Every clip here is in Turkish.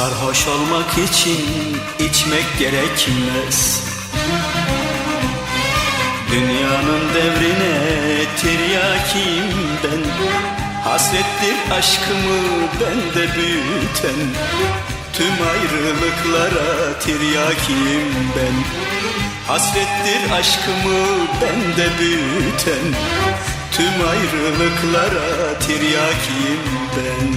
Sarhoş olmak için içmek gerekmez. Dünyanın devrine tiryakiyim ben Hasrettir aşkımı bende büyüten. Tüm ayrılıklara tiryakiyim ben Hasrettir aşkımı bende büyüten. Tüm ayrılıklara tiryakiyim ben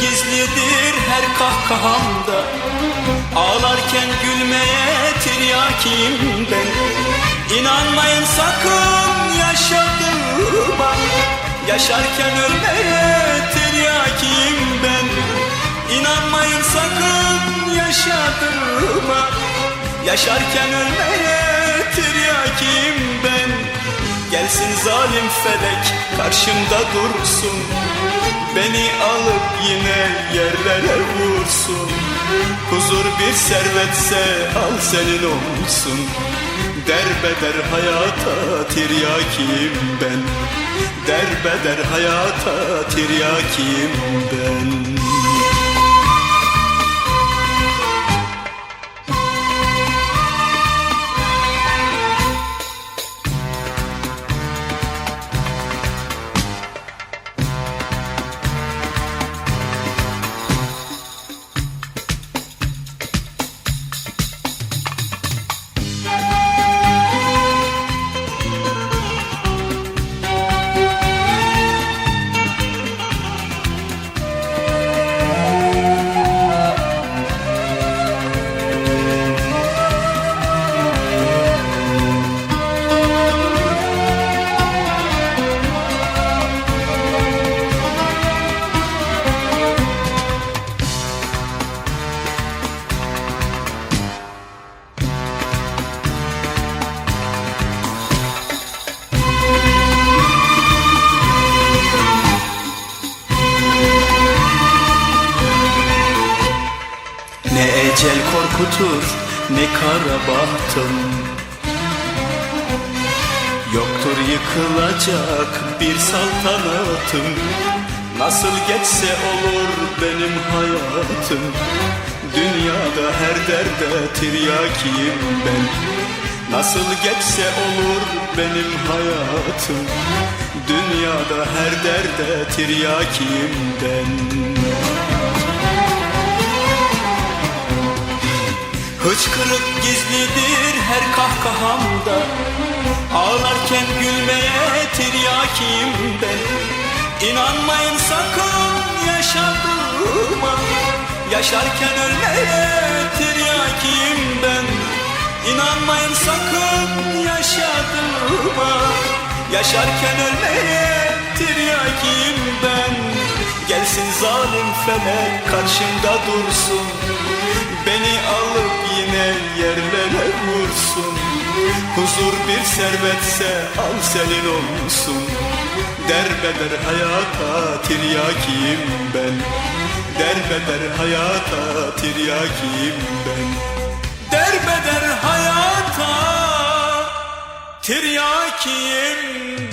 gizlidir her kahkahamda. Ağlarken gülmeye tiryakiyim ben. İnanmayın sakın yaşadığıma. Yaşarken ölmeye tiryakiyim ben. İnanmayın sakın yaşadığıma. Yaşarken ölmeye tiryakiyim ben. Gelsin zalim felek karşımda dursun. Beni alıp yine yerlere vursun. Huzur bir servetse al senin olsun. Derbeder hayata tiryakiyim ben. Derbeder hayata tiryakiyim ben ecel korkutur ne kara bahtım. Yoktur yıkılacak bir saltanatım. Nasıl geçse olur benim hayatım. Dünyada her derde tiryakiyim ben. Nasıl geçse olur benim hayatım. Dünyada her derde tiryakiyim ben Hıçkırık gizlidir her kahkahamda. Ağlarken gülmeye tiryakiyim ben İnanmayın sakın yaşadığıma. Yaşarken ölmeye tiryakiyim ben İnanmayın sakın yaşadığıma. Yaşarken ölmeye tiryakiyim ben Gelsin zalim felek karşımda dursun. Beni yerlere vursun Huzur bir servetse al senin olsun. Derbeder hayata tiryakiyim ben. Derbeder hayata tiryakiyim ben. Derbeder hayata tiryakiyim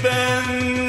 ben